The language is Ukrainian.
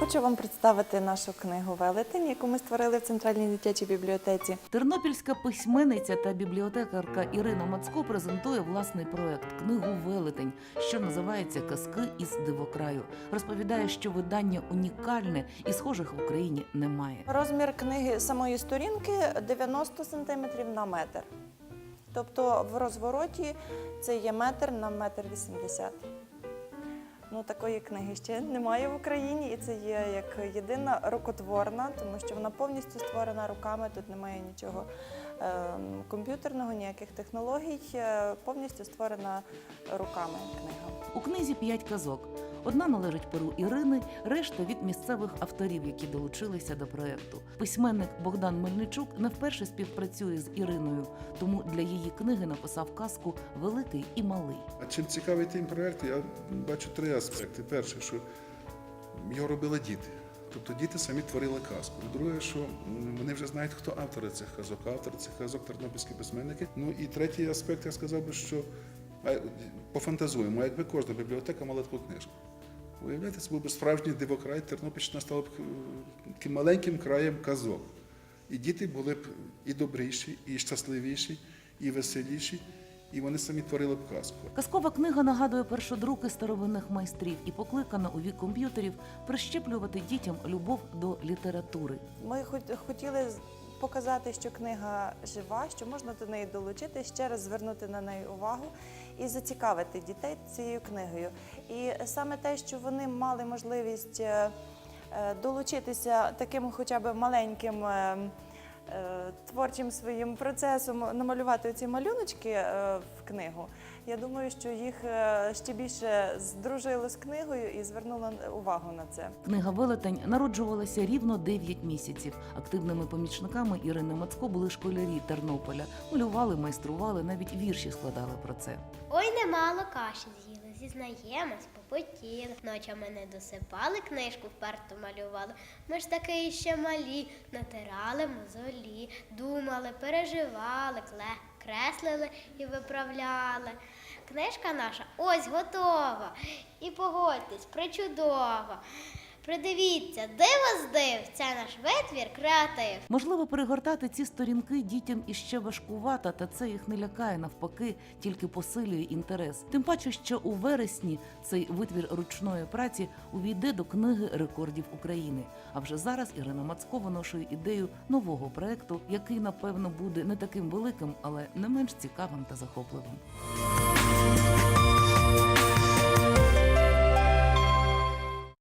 хочу вам представити нашу книгу Велетень, яку ми створили в центральній дитячій бібліотеці. Тернопільська письменниця та бібліотекарка Ірина Мацко презентує власний проект книгу Велетень, що називається Казки із дивокраю. Розповідає, що видання унікальне і схожих в Україні немає. Розмір книги самої сторінки 90 см на метр. Тобто в розвороті це є метр на метр 80. Ну, такої книги ще немає в Україні, і це є як єдина рукотворна, тому що вона повністю створена руками. Тут немає нічого ем, комп'ютерного, ніяких технологій. е, Повністю створена руками книга. У книзі п'ять казок. Одна належить перу Ірини, решта від місцевих авторів, які долучилися до проекту. Письменник Богдан Мельничук не вперше співпрацює з Іриною, тому для її книги написав казку Великий і малий. А чим цікавий тим проєкт, я бачу три аспекти. Перше, що його робили діти. Тобто діти самі творили казку. Друге, що вони вже знають, хто автори цих казок. Автори цих казок тернопільські письменники. Ну і третій аспект, я сказав би, що пофантазуємо, якби кожна бібліотека мала таку книжку. Уявляєте, це був би справжній дивокрай, Тернопільщина стала б е, таким маленьким краєм казок. І діти були б і добріші, і щасливіші, і веселіші, і вони самі творили б казку. Казкова книга нагадує першодруки старовинних майстрів і покликана у вік комп'ютерів прищеплювати дітям любов до літератури. Ми хотіли показати, що книга жива, що можна до неї долучити, ще раз звернути на неї увагу і зацікавити дітей цією книгою. І саме те, що вони мали можливість е, е, долучитися таким хоча б маленьким. е, Творчим своїм процесом намалювати ці малюночки в книгу. Я думаю, що їх е, ще більше здружило з книгою і звернуло увагу на це. Книга Велетень народжувалася рівно 9 місяців. Активними помічниками Ірини Мацко були школярі Тернополя. Малювали, майстрували, навіть вірші складали про це. Ой, немало каші з'їли, зізнаємось, попотіли. Ночами не досипали, книжку вперто малювали. Ми ж таки ще малі, натирали мозолі, думали, переживали, кле, креслили і виправляли. Книжка наша ось готова. І погодьтесь, причудова. Придивіться, диво з див, це наш витвір креатив. Можливо, перегортати ці сторінки дітям іще важкувато, та це їх не лякає навпаки, тільки посилює інтерес. Тим паче, що у вересні цей витвір ручної праці увійде до книги рекордів України. А вже зараз Ірина Мацко виношує ідею нового проекту, який напевно буде не таким великим, але не менш цікавим та захопливим.